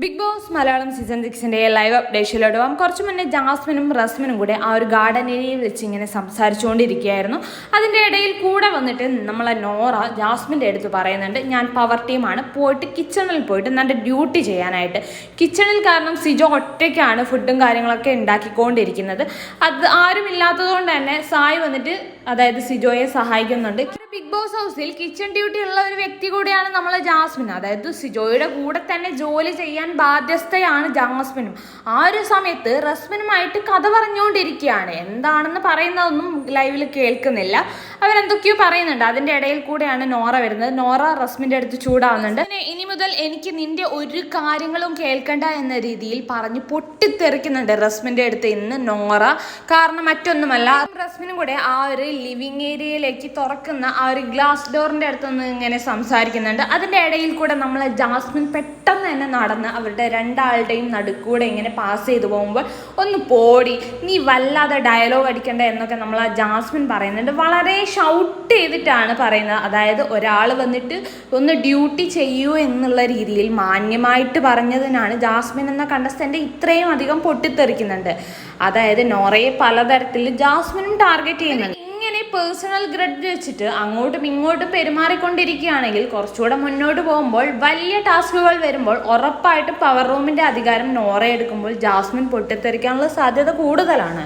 Big Boss Malayalam season സിക്സിന്റെ live അപ്ഡേഷനിലോട്ട് പോകാം. കുറച്ച് മുന്നേ ജാസ്മിനും റസ്മിനും കൂടെ ആ ഒരു ഗാർഡൻ ഏരിയയിൽ വെച്ച് ഇങ്ങനെ സംസാരിച്ചുകൊണ്ടിരിക്കുകയായിരുന്നു. അതിന്റെ ഇടയിൽ കൂടെ വന്നിട്ട് നമ്മളെ നോറ ജാസ്മിന്റെ അടുത്ത് പറയുന്നുണ്ട് ഞാൻ പവർ ടീമാണ് പോയിട്ട് കിച്ചണിൽ പോയിട്ട് നല്ല ഡ്യൂട്ടി ചെയ്യാനായിട്ട്. കിച്ചണിൽ കാരണം സിജോ ഒറ്റയ്ക്കാണ് ഫുഡും കാര്യങ്ങളൊക്കെ ഉണ്ടാക്കിക്കൊണ്ടിരിക്കുന്നത്. അത് ആരും ഇല്ലാത്തതുകൊണ്ട് തന്നെ സായി വന്നിട്ട് അതായത് സിജോയെ സഹായിക്കുന്നുണ്ട്. ബിഗ് ബോസ് ഹൗസിൽ കിച്ചൺ ഡ്യൂട്ടി ഉള്ള ഒരു വ്യക്തി കൂടിയാണ് നമ്മളെ ജാസ്മിൻ. അതായത് സിജോയുടെ കൂടെ തന്നെ ജോലി ചെയ്യാൻ ബാധ്യസ്ഥയാണ് ജാസ്മിനും. ആ ഒരു സമയത്ത് റസ്മിനുമായിട്ട് കഥ പറഞ്ഞുകൊണ്ടിരിക്കുകയാണ്. എന്താണെന്ന് പറയുന്നതൊന്നും ലൈവിൽ കേൾക്കുന്നില്ല. അവരെന്തൊക്കെയോ പറയുന്നുണ്ട്. അതിന്റെ ഇടയിൽ കൂടെയാണ് നോറ വരുന്നത്. നോറ റസ്മിന്റെ അടുത്ത് ചൂടാവുന്നുണ്ട്. പിന്നെ ഇനി മുതൽ എനിക്ക് നിന്റെ ഒരു കാര്യങ്ങളും കേൾക്കണ്ട എന്ന രീതിയിൽ പറഞ്ഞ് പൊട്ടിത്തെറിക്കുന്നുണ്ട് റസ്മിന്റെ അടുത്ത് ഇന്ന് നോറ. കാരണം മറ്റൊന്നുമല്ല റസ്മിനും കൂടെ ആ ഒരു ലിവിങ് ഏരിയയിലേക്ക് തുറക്കുന്ന ആ ഒരു ഗ്ലാസ് ഡോറിന്റെ അടുത്തുനിന്ന് ഇങ്ങനെ സംസാരിക്കുന്നുണ്ട്. അതിന്റെ ഇടയിൽ കൂടെ നമ്മൾ ജാസ്മിൻ പെട്ടെന്ന് തന്നെ നടന്ന് അവരുടെ രണ്ടാളുടെയും നടുക്കൂടെ ഇങ്ങനെ പാസ് ചെയ്തു പോകുമ്പോൾ ഒന്ന് പോടി നീ വല്ലാതെ ഡയലോഗ് അടിക്കണ്ട എന്നൊക്കെ നമ്മൾ ആ ജാസ്മിൻ പറയുന്നുണ്ട്. വളരെ ഷൗട്ട് ചെയ്തിട്ടാണ് പറയുന്നത്. അതായത് ഒരാൾ വന്നിട്ട് ഒന്ന് ഡ്യൂട്ടി ചെയ്യൂ എന്നുള്ള രീതിയിൽ മാന്യമായിട്ട് പറഞ്ഞതിനാണ് ജാസ്മിൻ എന്ന കണ്ടസ്റ്റന്റ് ഇത്രയും അധികം പൊട്ടിത്തെറിക്കുന്നുണ്ട്. അതായത് നോറയെ പലതരത്തിൽ ജാസ്മിനും ടാർഗറ്റ് ചെയ്യുന്നുണ്ട്. പേഴ്സണൽ ഗ്രഡ് വെച്ചിട്ട് അങ്ങോട്ടും ഇങ്ങോട്ടും പെരുമാറിക്കൊണ്ടിരിക്കുകയാണെങ്കിൽ കുറച്ചുകൂടെ മുന്നോട്ട് പോകുമ്പോൾ വലിയ ടാസ്കുകൾ വരുമ്പോൾ ഉറപ്പായിട്ടും പവർ റൂമിന്റെ അധികാരം നോറ എടുക്കുമ്പോൾ ജാസ്മിൻ പൊട്ടിത്തെറിക്കാനുള്ള സാധ്യത കൂടുതലാണ്.